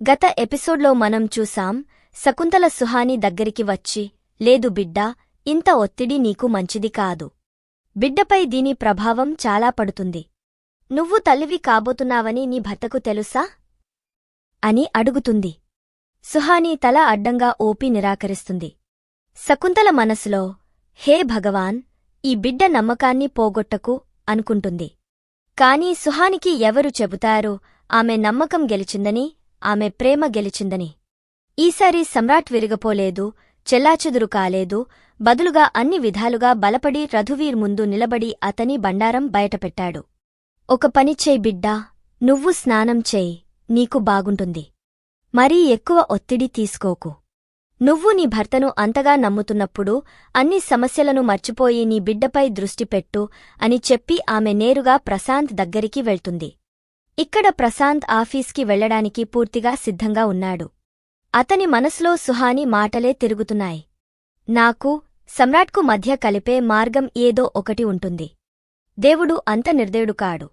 గత ఎపిసోడ్లో మనం చూసాం శకుంతల సుహాని దగ్గరికి వచ్చి లేదు బిడ్డా ఇంత ఒత్తిడి నీకు మంచిది కాదు. బిడ్డపై దీని ప్రభావం చాలా పడుతుంది. నువ్వు తల్లివి కాబోతున్నావని నీ భర్తకు తెలుసా అని అడుగుతుంది. సుహాని తల అడ్డంగా ఓపి నిరాకరిస్తుంది. శకుంతల మనసులో హే భగవాన్ ఈ బిడ్డ నమ్మకాన్ని పోగొట్టకు అనుకుంటుంది. కాని సుహానికి ఎవరు చెబుతారు ఆమె నమ్మకం గెలిచిందని ఆమె ప్రేమ గెలిచిందని. ఈసారి సమ్రాట్ విరిగపోలేదు చెల్లాచెదురు కాలేదు బదులుగా అన్ని విధాలుగా బలపడి రఘువీర్ ముందు నిలబడి అతని బండారం బయటపెట్టాడు. ఒక పని చేయి బిడ్డా నువ్వు స్నానం చేయి నీకు బాగుంటుంది. మరీ ఎక్కువ ఒత్తిడి తీసుకోకు. నువ్వు నీ భర్తను అంతగా నమ్ముతున్నప్పుడు అన్ని సమస్యలను మర్చిపోయి నీ బిడ్డపై దృష్టి పెట్టు అని చెప్పి ఆమె నేరుగా ప్రశాంత్ దగ్గరికి వెళ్తుంది. ఇక్కడ ప్రశాంత్ ఆఫీస్కి వెళ్ళడానికి పూర్తిగా సిద్ధంగా ఉన్నాడు. అతని మనసులో సుహాని మాటలే తిరుగుతున్నాయి. నాకు సమ్రాట్కు మధ్య కలిపే మార్గం ఏదో ఒకటి ఉంటుంది. దేవుడు అంత నిర్దయుడు కాడు.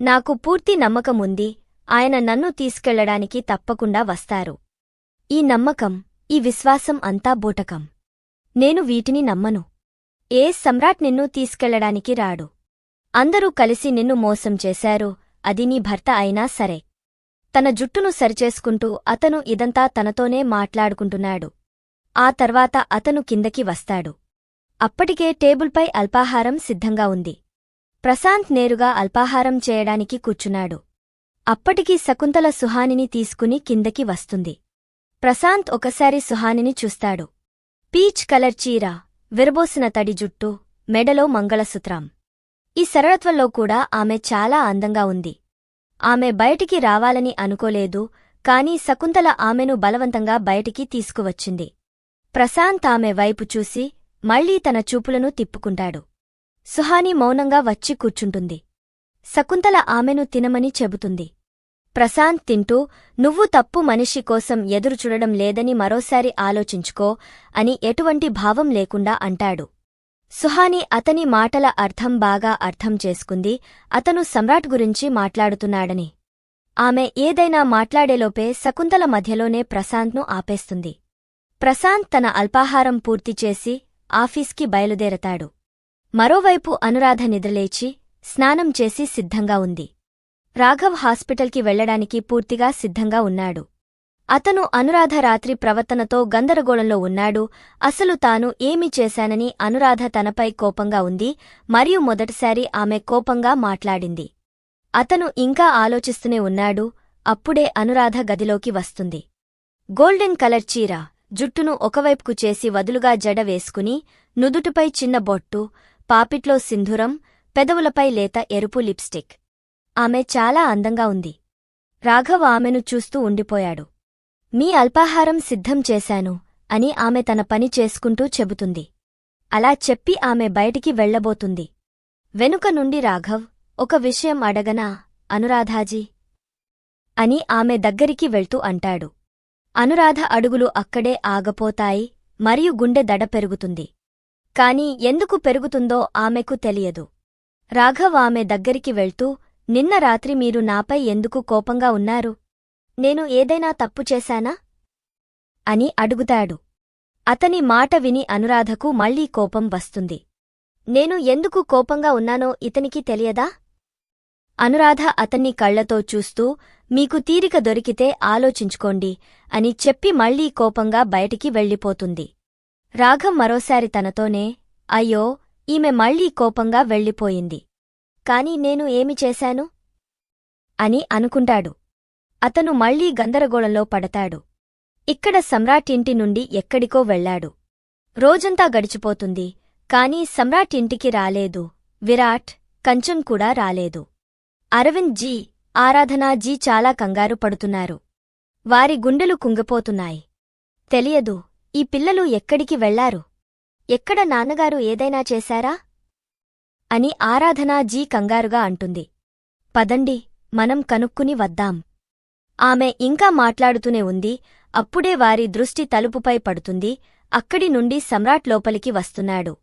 నాకు పూర్తి నమ్మకముంది ఆయన నన్ను తీసుకెళ్ళడానికి తప్పకుండా వస్తారు. ఈ నమ్మకం ఈ విశ్వాసం అంతా బూటకం. నేను వీటిని నమ్మను. ఏ సమ్రాట్ నిన్ను తీసుకెళ్ళడానికి రాడు. అందరూ కలిసి నిన్ను మోసం చేశారు అది నీ భర్త అయినా సరే. తన జుట్టును సరిచేసుకుంటూ అతను ఇదంతా తనతోనే మాట్లాడుకుంటున్నాడు. ఆ తర్వాత అతను కిందకి వస్తాడు. అప్పటికే టేబుల్పై అల్పాహారం సిద్ధంగా ఉంది. ప్రశాంత్ నేరుగా అల్పాహారం చేయడానికి కూర్చున్నాడు. అప్పటికి శకుంతల సుహానిని తీసుకుని కిందకి వస్తుంది. ప్రశాంత్ ఒకసారి సుహానిని చూస్తాడు. పీచ్ కలర్ చీర విరబోసిన తడి జుట్టు మెడలో మంగళసూత్రం. ఈ సరళత్వంలో కూడా ఆమె చాలా అందంగా ఉంది. ఆమె బయటికి రావాలని అనుకోలేదు కాని శకుంతల ఆమెను బలవంతంగా బయటికి తీసుకువచ్చింది. ప్రశాంత్ ఆమె వైపు చూసి మళ్ళీ తన చూపులను తిప్పుకుంటాడు. సుహాని మౌనంగా వచ్చి కూర్చుంటుంది. శకుంతల ఆమెను తినమని చెబుతుంది. ప్రశాంత్ తింటూ నువ్వు తప్పు మనిషి కోసం ఎదురుచూడడం లేదని మరోసారి ఆలోచించుకో అని ఎటువంటి భావం లేకుండా అంటాడు. సుహాని అతని మాటల అర్థం బాగా అర్థం చేసుకుంది. అతను సమ్రాట్ గురించి మాట్లాడుతున్నాడని. ఆమె ఏదైనా మాట్లాడేలోపే శకుంతల మధ్యలోనే ప్రశాంత్ను ఆపేస్తుంది. ప్రశాంత్ తన అల్పాహారం పూర్తి చేసి ఆఫీస్కి బయలుదేరతాడు. మరోవైపు అనురాధ నిద్రలేచి స్నానం చేసి సిద్ధంగా ఉంది. రాఘవ్ హాస్పిటల్కి వెళ్ళడానికి పూర్తిగా సిద్ధంగా ఉన్నాడు. అతను అనురాధ రాత్రి ప్రవర్తనతో గందరగోళంలో ఉన్నాడు. అసలు తాను ఏమి చేశానని అనురాధ తనపై కోపంగా ఉంది. మరియు మొదటిసారి ఆమె కోపంగా మాట్లాడింది. అతను ఇంకా ఆలోచిస్తూనే ఉన్నాడు. అప్పుడే అనురాధ గదిలోకి వస్తుంది. గోల్డెన్ కలర్ చీర జుట్టును ఒకవైపుకు చేసి వదులుగా జడ వేసుకుని నుదుటిపై చిన్న బొట్టు పాపిట్లో సింధురం పెదవులపై లేత ఎరుపు లిప్స్టిక్. ఆమె చాలా అందంగా ఉంది. రాఘవ్ ఆమెను చూస్తూ ఉండిపోయాడు. మీ అల్పాహారం సిద్ధం చేశాను అని ఆమె తన పని చేసుకుంటూ చెబుతుంది. అలా చెప్పి ఆమె బయటికి వెళ్ళబోతుంది వెనుక నుండి రాఘవ్ ఒక విషయం అడగనా అనురాధాజీ? అని ఆమె దగ్గరికి వెళ్తూ అంటాడు. అనురాధ అడుగులు అక్కడే ఆగపోతాయి మరియు గుండె దడ పెరుగుతుంది. కాని ఎందుకు పెరుగుతుందో ఆమెకు తెలియదు. రాఘవ్ ఆమె దగ్గరికి వెళ్తూ నిన్న రాత్రి మీరు నాపై ఎందుకు కోపంగా ఉన్నారు? నేను ఏదైనా తప్పు చేశానా? అని అడుగుతాడు. అతని మాట విని అనురాధకు మళ్ళీ కోపం వస్తుంది. నేను ఎందుకు కోపంగా ఉన్నానో ఇతనికి తెలియదా? అనురాధ అతన్ని కళ్ళతో చూస్తూ మీకు తీరిక దొరికితే ఆలోచించుకోండి అని చెప్పి మళ్ళీ కోపంగా బయటికి వెళ్ళిపోతుంది. రాఘం మరోసారి తనతోనే అయ్యో ఈమె మళ్ళీ కోపంగా వెళ్ళిపోయింది. కాని నేను ఏమి చేశాను? అని అనుకుంటాడు. అతను మళ్ళీ గందరగోళంలో పడతాడు. ఇక్కడ సమ్రాట్ ఇంటి నుండి ఎక్కడికో వెళ్ళాడు రోజంతా గడిచిపోతుంది కాని సమ్రాట్ ఇంటికి రాలేదు. విరాట్ కంచం కూడా రాలేదు. అరవింద్ జీ ఆరాధనా జీ చాలా కంగారు పడుతున్నారు. వారి గుండెలు కుంగిపోతున్నాయి. తెలియదు ఈ పిల్లలు ఎక్కడికి వెళ్ళారు? ఎక్కడ నాన్నగారు ఏదైనా చేశారా? అని ఆరాధనా జీ కంగారుగా అంటుంది. పదండి మనం కనుక్కుని వద్దాం. ఆమె ఇంకా మాట్లాడుతూనే ఉంది. అప్పుడే వారి దృష్టి తలుపుపై పడుతుంది. అక్కడి నుండి సమ్రాట్ లోపలికి వస్తున్నాడు.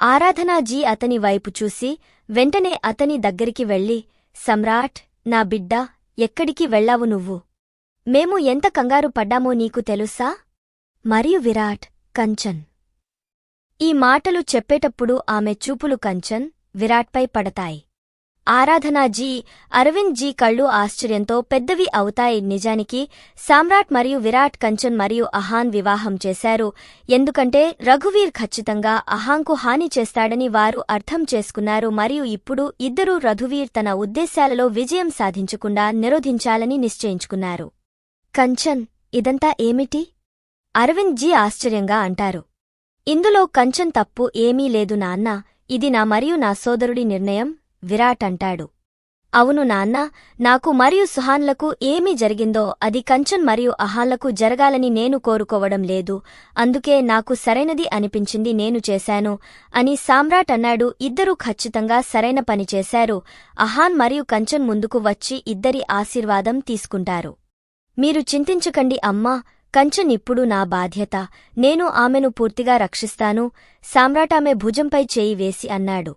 ఆరాధనాజీ అతని వైపు చూసి వెంటనే అతని దగ్గరికి వెళ్ళి సమ్రాట్ నా బిడ్డ ఎక్కడికి వెళ్ళావు నువ్వు? మేము ఎంత కంగారు పడ్డామో నీకు తెలుసా? మరియు విరాట్ కంచన్. ఈ మాటలు చెప్పేటప్పుడు ఆమె చూపులు కంచన్ విరాట్పై పడతాయి. ఆరాధనా జీ అరవింద్ జీ కళ్ళు ఆశ్చర్యంతో పెద్దవి అవుతాయి నిజానికి. సామ్రాట్ మరియు విరాట్ కంచన్ మరియు అహాన్ వివాహం చేశారు. ఎందుకంటే రఘువీర్ ఖచ్చితంగా అహాంకు హాని చేస్తాడని వారు అర్థం చేసుకున్నారు మరియు ఇప్పుడు ఇద్దరూ రఘువీర్ తన ఉద్దేశాలలో విజయం సాధించకుండా నిరోధించాలని నిశ్చయించుకున్నారు. కంచన్ ఇదంతా ఏమిటి? అరవింద్ జీ ఆశ్చర్యంగా అంటారు. ఇందులో కంచన్ తప్పు ఏమీ లేదు నాన్న. ఇది నా మరియు నా సోదరుడి నిర్ణయం. విరాట్ అంటాడు అవును నాన్న నాకు మరియు సుహాన్లకు ఏమి జరిగిందో అది కంచన్ మరియు అహాన్లకు జరగాలని నేను కోరుకోవడం లేదు. అందుకే నాకు సరైనది అనిపించింది నేను చేశాను అని సామ్రాట్ అన్నాడు. ఇద్దరూ ఖచ్చితంగా సరైన పని చేశారు. అహాన్ మరియు కంచన్ ముందుకు వచ్చి ఇద్దరి ఆశీర్వాదం తీసుకుంటారు. మీరు చింతించకండి అమ్మా కంచన్ ఇప్పుడు నా బాధ్యత. నేను ఆమెను పూర్తిగా రక్షిస్తాను. సామ్రాట్ ఆమె భుజంపై చేయి వేసి అన్నాడు.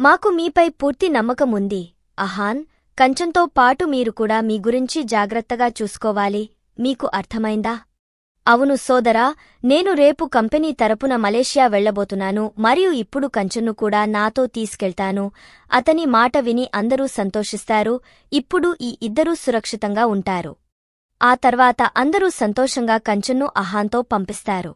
మాకు మీపై పూర్తి నమ్మకముంది అహాన్ కంచంతో పాటు మీరు కూడా మీ గురించి జాగ్రత్తగా చూసుకోవాలి. మీకు అర్థమైందా? అవును సోదరా నేను రేపు కంపెనీ తరపున మలేషియా వెళ్ళబోతున్నాను మరియు ఇప్పుడు కంచన్ను కూడా నాతో తీసుకెళ్తాను. అతని మాట విని అందరూ సంతోషిస్తారు. ఇప్పుడు ఈ ఇద్దరూ సురక్షితంగా ఉంటారు. ఆ తర్వాత అందరూ సంతోషంగా కంచన్ను అహాన్తో పంపిస్తారు.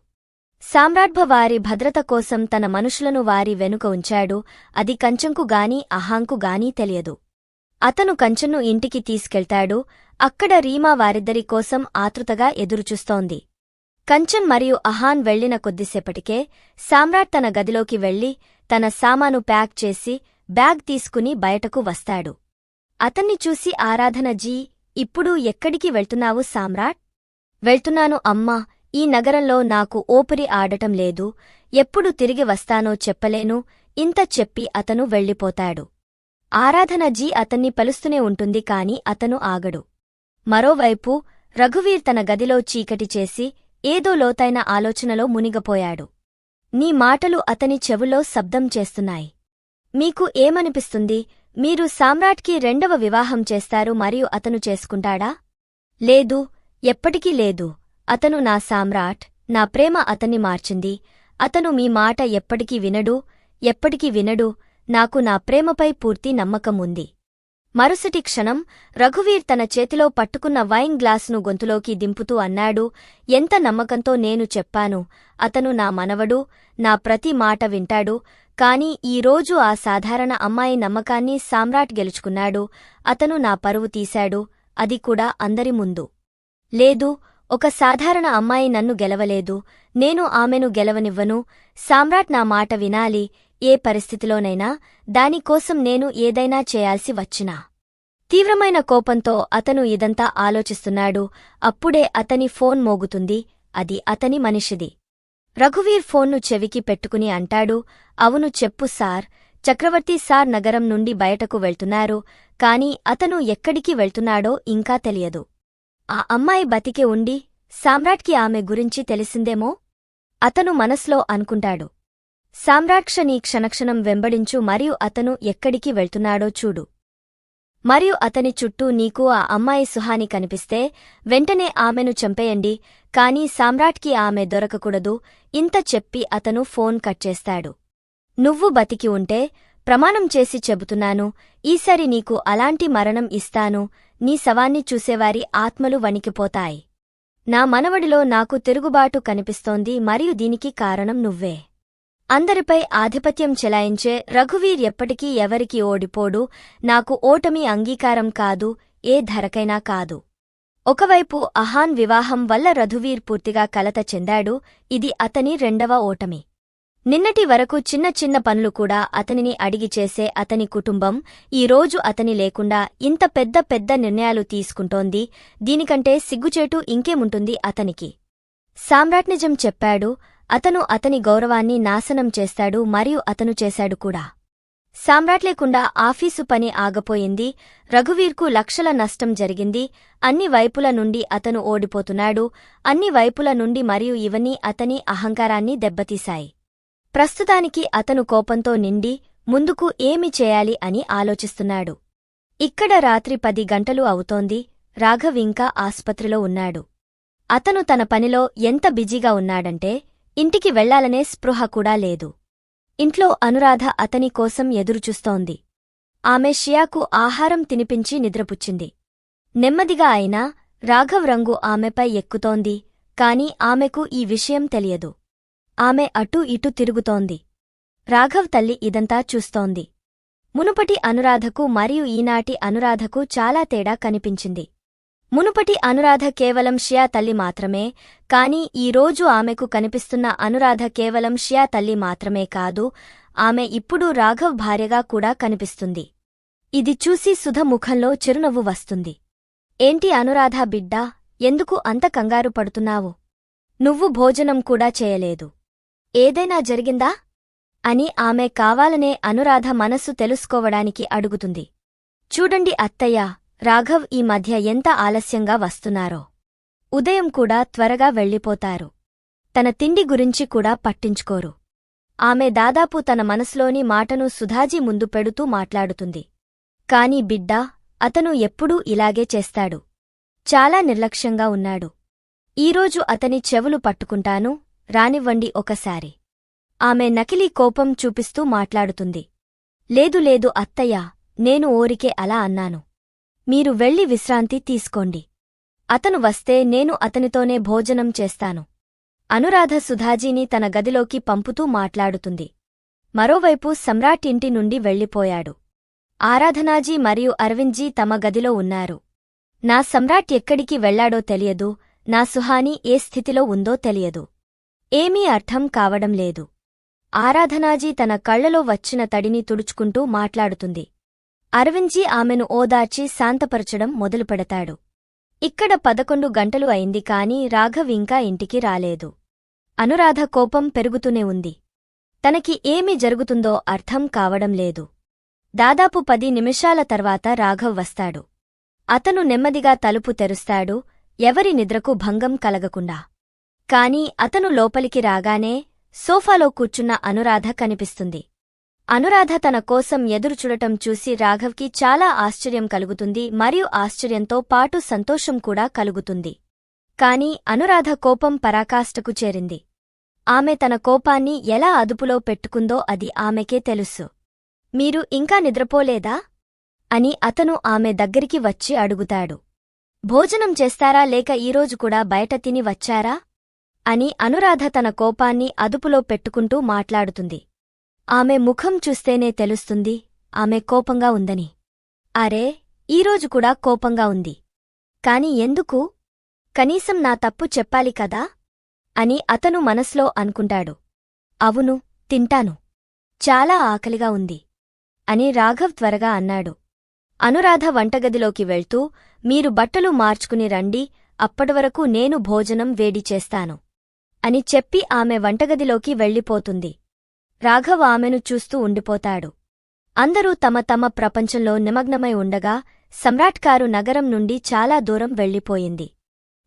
సామ్రాట్భ వారి భద్రత కోసం తన మనుషులను వారి వెనుక ఉంచాడు. అది కంచంకు గాని అహాంకు గానీ తెలియదు. అతను కంచెను ఇంటికి తీసుకెళ్తాడు. అక్కడ రీమా వారిద్దరి కోసం ఆతృతగా ఎదురుచూస్తోంది. కంచన్ మరియు అహాన్ వెళ్ళిన కొద్దిసేపటికే సామ్రాట్ తన గదిలోకి వెళ్ళి తన సామాను ప్యాక్ చేసి బ్యాగ్ తీసుకుని బయటకు వస్తాడు. అతన్ని చూసి ఆరాధన జీ ఇప్పుడు ఎక్కడికి వెళ్తున్నావు సామ్రాట్? వెళ్తున్నాను అమ్మా ఈ నగరంలో నాకు ఓపిరి ఆడటం లేదు. ఎప్పుడు తిరిగి వస్తానో చెప్పలేను. ఇంత చెప్పి అతను వెళ్ళిపోతాడు. ఆరాధన జీ అతన్ని పలుస్తూనే ఉంటుంది కాని అతను ఆగడు. మరోవైపు రఘువీర్ తన గదిలో చీకటి చేసి ఏదో లోతైన ఆలోచనలో మునిగపోయాడు. నీ మాటలు అతని చెవులో శబ్దం చేస్తున్నాయి. మీకు ఏమనిపిస్తుంది? మీరు సామ్రాట్కి రెండవ వివాహం చేస్తారు మరియు అతను చేసుకుంటాడా? లేదు. ఎప్పటికీ లేదు. అతను నా సామ్రాట్ నా ప్రేమ అతన్ని మార్చింది. అతను మీ మాట ఎప్పటికీ వినడు ఎప్పటికీ వినడు నాకు నా ప్రేమపై పూర్తి నమ్మకముంది మరుసటి క్షణం రఘువీర్ తన చేతిలో పట్టుకున్న వైన్ గ్లాసును గొంతులోకి దింపుతూ అన్నాడు ఎంత నమ్మకంతో నేను చెప్పాను అతను నా మనవడు నా ప్రతి మాట వింటాడు కాని ఈరోజు ఆ సాధారణ అమ్మాయి నమ్మకాన్ని సామ్రాట్ గెలుచుకున్నాడు అతను నా పరువు తీశాడు అది కూడా అందరి ముందు. లేదు ఒక సాధారణ అమ్మాయి నన్ను గెలవలేదు నేను ఆమెను గెలవనివ్వను సామ్రాట్ నా మాట వినాలి ఏ పరిస్థితిలోనైనా దానికోసం నేను ఏదైనా చేయాల్సి వచ్చినా. తీవ్రమైన కోపంతో అతను ఇదంతా ఆలోచిస్తున్నాడు అప్పుడే అతని ఫోన్ మోగుతుంది అది అతని మనిషిది. రఘువీర్ ఫోన్ను చెవికి పెట్టుకుని అంటాడు అవును చెప్పు సార్ చక్రవర్తి సార్ నగరం నుండి బయటకు వెళ్తున్నారు కాని అతను ఎక్కడికి వెళ్తున్నాడో ఇంకా తెలియదు. ఆ అమ్మాయి బతికి ఉండి సామ్రాట్కి ఆమె గురించి తెలిసిందేమో? అతను మనస్లో అనుకుంటాడు. సామ్రాక్షని క్షణక్షణం వెంబడించు మరియు అతను ఎక్కడికి వెళ్తున్నాడో చూడు. మరియు అతని చుట్టూ నీకు ఆ అమ్మాయి సుహాని కనిపిస్తే వెంటనే ఆమెను చంపేయండి కాని సామ్రాట్కి ఆమె దొరకకూడదు ఇంత చెప్పి అతను ఫోన్ కట్ చేస్తాడు. నువ్వు బతికి ఉంటే ప్రమాణం చేసి చెబుతున్నాను ఈసారి నీకు అలాంటి మరణం ఇస్తాను నీ శవాన్ని చూసేవారి ఆత్మలు వణికిపోతాయి. నా మనవడిలో నాకు తిరుగుబాటు కనిపిస్తోంది మరియు దీనికి కారణం నువ్వే. అందరిపై ఆధిపత్యం చెలాయించే రఘువీర్ ఎప్పటికీ ఎవరికి ఓడిపోడు నాకు ఓటమి అంగీకారం కాదు ఏ ధరకైనా కాదు. ఒకవైపు అహాన్ వివాహం వల్ల రఘువీర్ పూర్తిగా కలత చెందాడు ఇది అతని రెండవ ఓటమి. నిన్నటి వరకు చిన్న చిన్న పనులు కూడా అతనిని అడిగి చేసే అతని కుటుంబం ఈ రోజు అతని లేకుండా ఇంత పెద్ద పెద్ద నిర్ణయాలు తీసుకుంటోంది. దీనికంటే సిగ్గుచేటు ఇంకేముంటుంది అతనికి? సామ్రాట్ నిజం చెప్పాడు. అతను అతని గౌరవాన్ని నాశనం చేస్తాడు మరియు అతను చేశాడు కూడా. సామ్రాట్ లేకుండా ఆఫీసు పని ఆగపోయింది. రఘువీర్కు లక్షల నష్టం జరిగింది. అన్ని వైపుల నుండి అతను ఓడిపోతున్నాడు. అన్ని వైపుల నుండి మరియు ఇవన్నీ అతని అహంకారాన్ని దెబ్బతీశాయి. ప్రస్తుతానికి అతను కోపంతో నిండి ముందుకు ఏమి చేయాలి అని ఆలోచిస్తున్నాడు. ఇక్కడ రాత్రి పది గంటలు అవుతోంది రాఘవింకా ఆస్పత్రిలో ఉన్నాడు. అతను తన పనిలో ఎంత బిజీగా ఉన్నాడంటే ఇంటికి వెళ్ళాలనే స్పృహ కూడా లేదు. ఇంట్లో అనురాధ అతని కోసం ఎదురుచూస్తోంది. ఆమె షియాకు ఆహారం తినిపించి నిద్రపుచ్చింది. నెమ్మదిగా అయినా రాఘవ్ రంగు ఆమెపై ఎక్కుతోంది కాని ఆమెకు ఈ విషయం తెలియదు. ఆమె అటూ ఇటూ తిరుగుతోంది. రాఘవ్ తల్లి ఇదంతా చూస్తోంది. మునుపటి అనురాధకు మరియు ఈనాటి అనురాధకు చాలా తేడా కనిపించింది. మునుపటి అనురాధ కేవలం షియా తల్లి మాత్రమే కాని ఈరోజు ఆమెకు కనిపిస్తున్న అనురాధ కేవలం షియా తల్లి మాత్రమే కాదు ఆమె ఇప్పుడు రాఘవ్ భార్యగా కూడా కనిపిస్తుంది. ఇది చూసి సుధ ముఖంలో చిరునవ్వు వస్తుంది. ఏంటి అనురాధ బిడ్డా ఎందుకు అంత కంగారు పడుతున్నావు? నువ్వు భోజనం కూడా చేయలేదు. ఏదైనా జరిగిందా? అని ఆమె కావాలనే అనురాధ మనస్సు తెలుసుకోవడానికి అడుగుతుంది. చూడండి అత్తయ్య రాఘవ్ ఈ మధ్య ఎంత ఆలస్యంగా వస్తున్నారో. ఉదయం కూడా త్వరగా వెళ్ళిపోతారు. తన తిండి గురించి కూడా పట్టించుకోరు. ఆమె దాదాపు తన మనసులోని మాటను సుధాజీ ముందు పెడుతూ మాట్లాడుతుంది. కాని బిడ్డా అతను ఎప్పుడూ ఇలాగే చేస్తాడు. చాలా నిర్లక్ష్యంగా ఉన్నాడు. ఈరోజు అతని చెవులు పట్టుకుంటాను రానివ్వండి ఒకసారి. ఆమె నకిలీ కోపం చూపిస్తూ మాట్లాడుతుంది. లేదు లేదు అత్తయ్య నేను ఓరికే అలా అన్నాను. మీరు వెళ్ళి విశ్రాంతి తీసుకోండి. అతను వస్తే నేను అతనితోనే భోజనం చేస్తాను. అనురాధ సుధాజీని తన గదిలోకి పంపుతూ మాట్లాడుతుంది. మరోవైపు సమ్రాట్ ఇంటి నుండి వెళ్ళిపోయాడు. ఆరాధనాజీ మరియు అరవింద్జీ తమ గదిలో ఉన్నారు. నా సమ్రాట్ ఎక్కడికి వెళ్ళాడో తెలియదు నా సుహాని ఏ స్థితిలో ఉందో తెలియదు. ఏమీ అర్థం కావడం లేదు. ఆరాధనాజీ తన కళ్ళలో వచ్చిన తడిని తుడుచుకుంటూ మాట్లాడుతుంది. అరవింద్జీ ఆమెను ఓదార్చి శాంతపరచడం మొదలుపెడతాడు. ఇక్కడ పదకొండు గంటలు అయింది కాని రాఘవ్ ఇంకా ఇంటికి రాలేదు. అనురాధ కోపం పెరుగుతూనే ఉంది. తనకి ఏమి జరుగుతుందో అర్థం కావడం లేదు. దాదాపు పది నిమిషాల తర్వాత రాఘవ్ వస్తాడు. అతను నెమ్మదిగా తలుపు తెరుస్తాడు ఎవరి నిద్రకు భంగం కలగకుండా. కాని అతను లోపలికి రాగానే సోఫాలో కూర్చున్న అనురాధ కనిపిస్తుంది. అనురాధ తన కోసం ఎదురుచూడటం చూసి రాఘవ్కి చాలా ఆశ్చర్యం కలుగుతుంది మరియు ఆశ్చర్యంతో పాటు సంతోషం కూడా కలుగుతుంది. కాని అనురాధ కోపం పరాకాష్ఠకు చేరింది. ఆమె తన కోపాన్ని ఎలా అదుపులో పెట్టుకుందో అది ఆమెకే తెలుసు. మీరు ఇంకా నిద్రపోలేదా? అని అతను ఆమె దగ్గరికి వచ్చి అడుగుతాడు. భోజనం చేస్తారా లేక ఈరోజు కూడా బయట తిని వచ్చారా? అని అనురాధ తన కోపాన్ని అదుపులో పెట్టుకుంటూ మాట్లాడుతుంది. ఆమె ముఖం చూస్తేనే తెలుస్తుంది ఆమె కోపంగా ఉందని. అరే ఈరోజు కూడా కోపంగా ఉంది. కాని ఎందుకు? కనీసం నా తప్పు చెప్పాలి కదా? అని అతను మనస్లో అనుకుంటాడు. అవును తింటాను. చాలా ఆకలిగా ఉంది అని రాఘవ్ త్వరగా అన్నాడు. అనురాధ వంటగదిలోకి వెళ్తూ మీరు బట్టలు మార్చుకుని రండి అప్పటివరకు నేను భోజనం వేడి చేస్తాను. అని చెప్పి ఆమె వంటగదిలోకి వెళ్ళిపోతుంది. రాఘవ ఆమెను చూస్తూ ఉండిపోతాడు. అందరూ తమ తమ ప్రపంచంలో నిమగ్నమై ఉండగా సమ్రాట్ కారు నగరం నుండి చాలా దూరం వెళ్ళిపోయింది.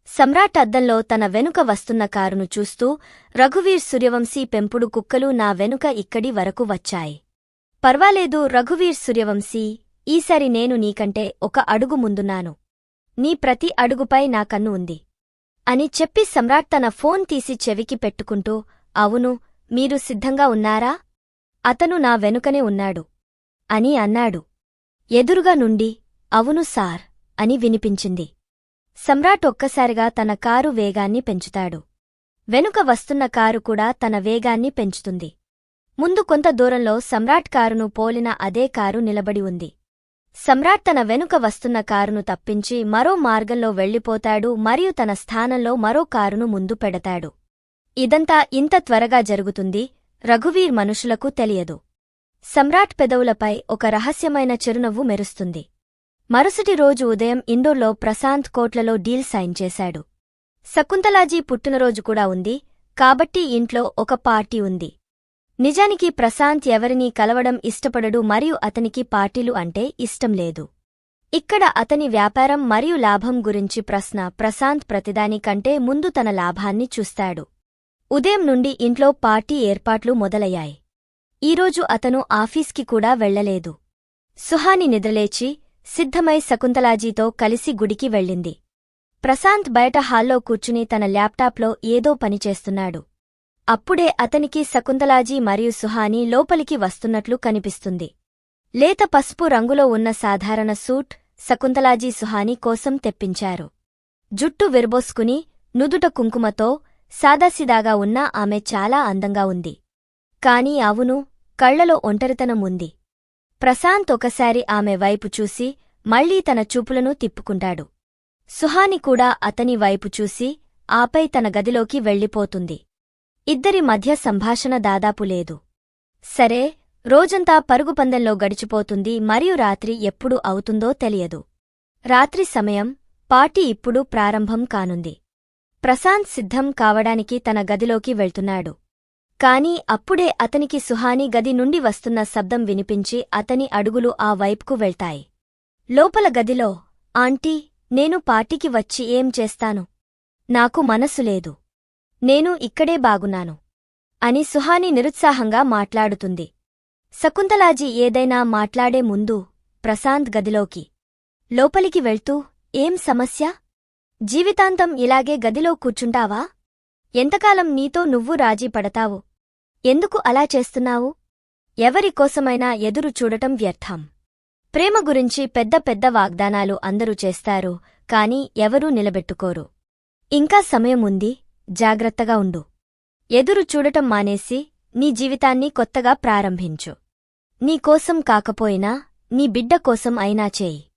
సమ్రాట్ అద్దంలో తన వెనుక వస్తున్న కారును చూస్తూ రఘువీర్ సూర్యవంశీ పెంపుడు కుక్కలు నా వెనుక ఇక్కడి వరకు వచ్చాయి. పర్వాలేదు రఘువీర్ సూర్యవంశీ ఈసారి నేను నీకంటే ఒక అడుగు ముందున్నాను. నీ ప్రతి అడుగుపై నా కన్ను ఉంది. అని చెప్పి సమ్రాట్ తన ఫోన్ తీసి చెవికి పెట్టుకుంటూ అవును మీరు సిద్ధంగా ఉన్నారా? అతను నా వెనుకనే ఉన్నాడు అని అన్నాడు. ఎదురుగా నుండి అవును సార్ అని వినిపించింది. సమ్రాట్ ఒక్కసారిగా తన కారు వేగాన్ని పెంచుతాడు. వెనుక వస్తున్న కారు కూడా తన వేగాన్ని పెంచుతుంది. ముందు కొంత దూరంలో సమ్రాట్ కారును పోలిన అదే కారు నిలబడి ఉంది. సమ్రాట్ తన వెనుక వస్తున్న కారును తప్పించి మరో మార్గంలో వెళ్ళిపోతాడు మరియు తన స్థానంలో మరో కారును ముందు పెడతాడు. ఇదంతా ఇంత త్వరగా జరుగుతుంది రఘువీర్ మనుషులకు తెలియదు. సమ్రాట్ పెదవులపై ఒక రహస్యమైన చిరునవ్వు మెరుస్తుంది. మరుసటి రోజు ఉదయం ఇండోర్లో ప్రశాంత్ కోట్లలో డీల్ సైన్ చేశాడు. శకుంతలాజీ పుట్టినరోజు కూడా ఉంది కాబట్టి ఇంట్లో ఒక పార్టీ ఉంది. నిజానికి ప్రశాంత్ ఎవరినీ కలవడం ఇష్టపడడు మరియు అతనికి పార్టీలు అంటే ఇష్టం లేదు. ఇక్కడ అతని వ్యాపారం మరియు లాభం గురించి ప్రశ్న ప్రశాంత్ ప్రతిదాని కంటే ముందు తన లాభాన్ని చూస్తాడు. ఉదయం నుండి ఇంట్లో పార్టీ ఏర్పాట్లు మొదలయ్యాయి. ఈరోజు అతను ఆఫీస్కి కూడా వెళ్ళలేదు సుహాని నిద్రలేచి సిద్ధమై శకుంతలాజీతో కలిసి గుడికి వెళ్ళింది. ప్రశాంత్ బయట హాల్లో కూర్చుని తన ల్యాప్టాప్లో ఏదో పనిచేస్తున్నాడు అప్పుడే అతనికి శకుంతలాజీ మరియు సుహాని లోపలికి వస్తున్నట్లు కనిపిస్తుంది. లేత పసుపు రంగులో ఉన్న సాధారణ సూట్ శకుంతలాజీ సుహాని కోసం తెప్పించారు. జుట్టు విరబోసుకుని నుదుట కుంకుమతో సాదాసిదాగా ఉన్న ఆమె చాలా అందంగా ఉంది. కాని అవును కళ్ళలో ఒంటరితనం ఉంది. ప్రశాంత్ ఒకసారి ఆమె వైపు చూసి మళ్ళీ తన చూపులను తిప్పుకుంటాడు. సుహాని కూడా అతని వైపు చూసి ఆపై తన గదిలోకి వెళ్ళిపోతుంది. ఇద్దరి మధ్య సంభాషణ దాదాపు లేదు. సరే రోజంతా పరుగుపందెంలో గడిచిపోతుంది మరియు రాత్రి ఎప్పుడు అవుతుందో తెలియదు. రాత్రి సమయం పార్టీ ఇప్పుడు ప్రారంభం కానుంది. ప్రశాంత్ సిద్ధం కావడానికి తన గదిలోకి వెళ్తున్నాడు. కాని అప్పుడే అతనికి సుహాని గది నుండి వస్తున్న శబ్దం వినిపించి అతని అడుగులు ఆ వైపుకు వెళ్తాయి. లోపల గదిలో ఆంటీ నేను పార్టీకి వచ్చి ఏం చేస్తాను? నాకు మనసు లేదు. నేను ఇక్కడే బాగున్నాను అని సుహాని నిరుత్సాహంగా మాట్లాడుతుంది. శకుంతలాజీ ఏదైనా మాట్లాడే ముందు ప్రశాంత్ గదిలోకి. లోపలికి వెళ్తూ ఏం సమస్య? జీవితాంతం ఇలాగే గదిలో కూర్చుంటావా? ఎంతకాలం నీతో నువ్వు రాజీ పడతావు? ఎందుకు అలా చేస్తున్నావు? ఎవరికోసమైనా ఎదురు చూడటం వ్యర్థం. ప్రేమ గురించి పెద్ద పెద్ద వాగ్దానాలు అందరూ చేస్తారు కాని ఎవరూ నిలబెట్టుకోరు. ఇంకా సమయం ఉంది జాగ్రత్తగా ఉండు. ఎదురు చూడటం మానేసి నీ జీవితాన్ని కొత్తగా ప్రారంభించు. నీకోసం కాకపోయినా నీ బిడ్డ కోసం అయినా చేయి.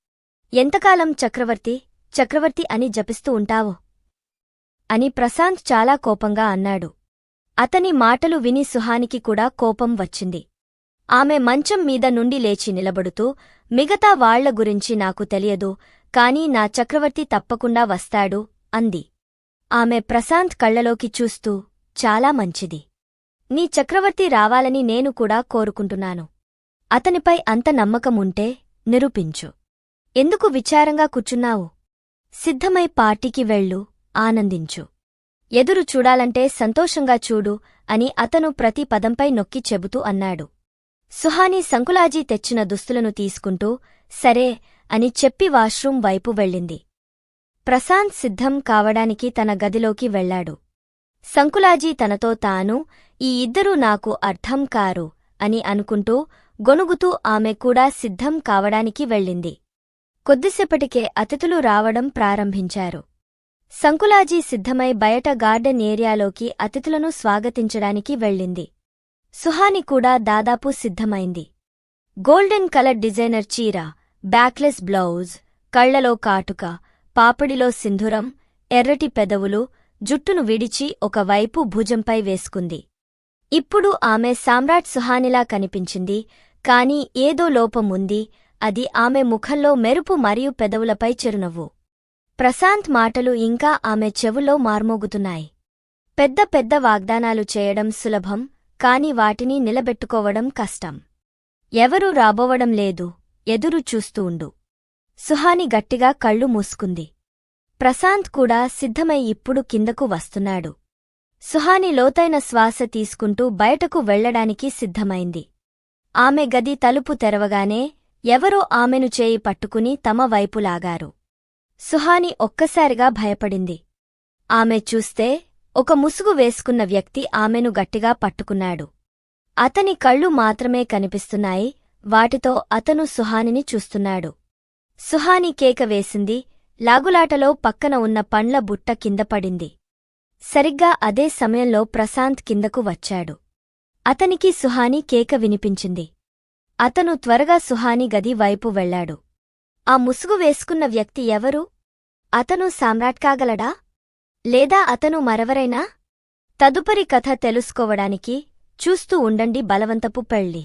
ఎంతకాలం చక్రవర్తి చక్రవర్తి అని జపిస్తూ ఉంటావు? అని ప్రశాంత్ చాలా కోపంగా అన్నాడు. అతని మాటలు విని సుహానికి కూడా కోపం వచ్చింది. ఆమె మంచం మీద నుండి లేచి నిలబడుతూ మిగతా వాళ్ళ గురించి నాకు తెలియదు కాని నా చక్రవర్తి తప్పకుండా వస్తాడు అంది. ఆమె ప్రశాంత్ కళ్ళలోకి చూస్తూ చాలా మంచిది. నీ చక్రవర్తి రావాలని నేను కూడా కోరుకుంటున్నాను. అతనిపై అంత నమ్మకముంటే నిరూపించు. ఎందుకు విచారంగా కూర్చున్నావు? సిద్ధమై పార్టీకి వెళ్ళు ఆనందించు. ఎదురు చూడాలంటే సంతోషంగా చూడు అని అతను ప్రతి పదంపై నొక్కి చెబుతూ అన్నాడు. సుహాని సంకులాజీ తెచ్చిన దుస్తులను తీసుకుంటూ సరే అని చెప్పి వాష్రూం వైపు వెళ్ళింది. ప్రశాంత్ సిద్ధం కావడానికి తన గదిలోకి వెళ్ళాడు సంకులాజీ తనతో తాను ఈ ఇద్దరూ నాకు అర్థం కారు అని అనుకుంటూ గొనుగుతూ ఆమె కూడా సిద్ధం కావడానికి వెళ్ళింది. కొద్దిసేపటికే అతిథులు రావడం ప్రారంభించారు. సంకులాజీ సిద్ధమై బయట గార్డెన్ ఏరియాలోకి అతిథులను స్వాగతించడానికి వెళ్ళింది. సుహాని కూడా దాదాపు సిద్ధమైంది. గోల్డెన్ కలర్ డిజైనర్ చీర బ్యాక్లెస్ బ్లౌజ్ కళ్ళలో కాటుక పాపిడిలో సింధురం ఎర్రటి పెదవులు జుట్టును విడిచి ఒకవైపు భుజంపై వేసుకుంది. ఇప్పుడు ఆమె సామ్రాట్ సుహానిలా కనిపించింది కాని ఏదో లోపముంది అది ఆమె ముఖంలో మెరుపు మరియు పెదవులపై చిరునవ్వు. ప్రశాంత్ మాటలు ఇంకా ఆమె చెవులో మార్మోగుతున్నాయి. పెద్ద పెద్ద వాగ్దానాలు చేయడం సులభం కాని వాటిని నిలబెట్టుకోవడం కష్టం. ఎవరూ రాబోవడం లేదు ఎదురు చూస్తూ ఉండు. సుహాని గట్టిగా కళ్ళు మూసుకుంది. ప్రశాంత్ కూడా సిద్ధమై ఇప్పుడు కిందకు వస్తున్నాడు. సుహాని లోతైన శ్వాస తీసుకుంటూ బయటకు వెళ్ళడానికి సిద్ధమైంది. ఆమె గది తలుపు తెరవగానే ఎవరో ఆమెను చేయి పట్టుకుని తమ వైపు లాగారు. సుహాని ఒక్కసారిగా భయపడింది. ఆమె చూస్తే ఒక ముసుగు వేసుకున్న వ్యక్తి ఆమెను గట్టిగా పట్టుకున్నాడు. అతని కళ్ళు మాత్రమే కనిపిస్తున్నాయి వాటితో అతను సుహానిని చూస్తున్నాడు. సుహాని కేక వేసింది. లాగులాటలో పక్కన ఉన్న పండ్ల బుట్ట కింద పడింది. సరిగ్గా అదే సమయంలో ప్రశాంత్ కిందకు వచ్చాడు. అతనికి సుహాని కేక వినిపించింది. అతను త్వరగా సుహాని గది వైపు వెళ్ళాడు ఆ ముసుగు వేసుకున్న వ్యక్తి ఎవరు? అతను సామ్రాట్ కాగలడా లేదా అతను మరెవరైనా? తదుపరి కథ తెలుసుకోవడానికి చూస్తూ ఉండండి బలవంతపు పెళ్ళి.